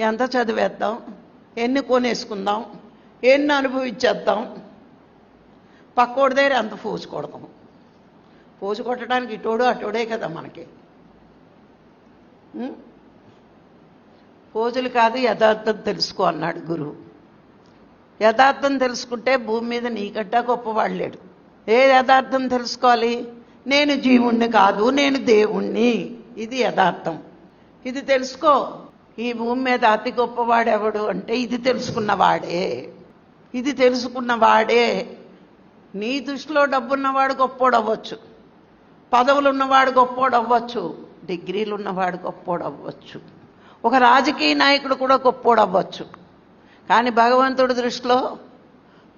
ఎంత చదివేద్దాం? ఎన్ని కొనేసుకుందాం? ఎన్ని అనుభవించేద్దాం? పక్కోడి దగ్గర ఎంత ఫోజు కొడదాం కొట్టడానికి ఇటోడు అటోడే కదా మనకి. పూజలు కాదు యథార్థం తెలుసుకో అన్నాడు గురువు. యథార్థం తెలుసుకుంటే భూమి మీద నీకట్టా గొప్పవాడు లేడు. ఏ యథార్థం తెలుసుకోవాలి? నేను జీవుణ్ణి కాదు నేను దేవుణ్ణి. ఇది యథార్థం. ఇది తెలుసుకో. ఈ భూమి మీద అతి గొప్పవాడెవడు అంటే ఇది తెలుసుకున్నవాడే ఇది తెలుసుకున్నవాడే నీ దృష్టిలో డబ్బున్నవాడు గొప్పోడు అవ్వచ్చు పదవులు ఉన్నవాడు గొప్పోడు అవ్వచ్చు డిగ్రీలు ఉన్నవాడు గొప్పోడు అవ్వచ్చు ఒక రాజకీయ నాయకుడు కూడా గొప్పోడు అవ్వచ్చు కానీ భగవంతుడి దృష్టిలో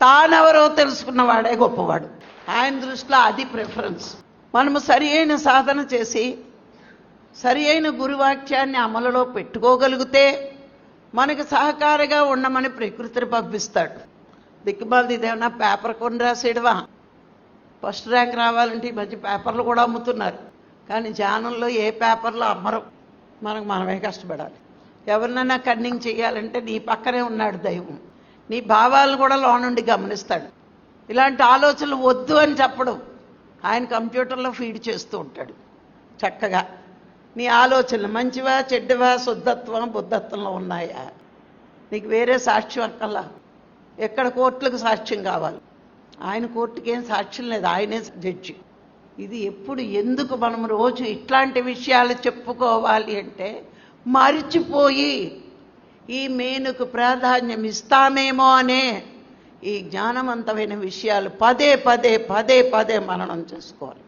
తానెవరో తెలుసుకున్నవాడే గొప్పవాడు. ఆయన దృష్టిలో అది ప్రిఫరెన్స్. మనము సరి అయిన సాధన చేసి సరి అయిన గురువాక్యాన్ని అమలులో పెట్టుకోగలిగితే మనకు సహకారిగా ఉండమని ప్రకృతిని పంపిస్తాడు. దిక్కుమాలది ఇదేమన్నా పేపర్ కొని రాసేయడవా ఫస్ట్ ర్యాంక్ రావాలంటే ఈ మధ్య పేపర్లు కూడా అమ్ముతున్నారు. కానీ ధ్యానంలో ఏ పేపర్లో అమ్మరు? మనకు మనమే కష్టపడాలి. ఎవరినైనా కన్నింగ్ చేయాలంటే నీ పక్కనే ఉన్నాడు దైవం. నీ భావాలను కూడా లోనుండి గమనిస్తాడు. ఇలాంటి ఆలోచనలు వద్దు అని చెప్పడం ఆయన కంప్యూటర్లో ఫీడ్ చేస్తూ ఉంటాడు. చక్కగా నీ ఆలోచనలు మంచివా చెడ్డవా శుద్ధత్వం బుద్ధత్వంలో ఉన్నాయా? నీకు వేరే సాక్ష్యం అక్కల్లా ఎక్కడ కోర్టులకు సాక్ష్యం కావాలి? ఆయన కోర్టుకి ఏం సాక్ష్యం లేదు ఆయనే జడ్జి. ఇది ఎప్పుడు ఎందుకు మనం రోజు ఇట్లాంటి విషయాలు చెప్పుకోవాలి అంటే మరిచిపోయి ఈ మేనుకు ప్రాధాన్యం ఇస్తామేమో అనే ఈ జ్ఞానవంతమైన విషయాలు పదే పదే పదే పదే మననం చేసుకోవాలి.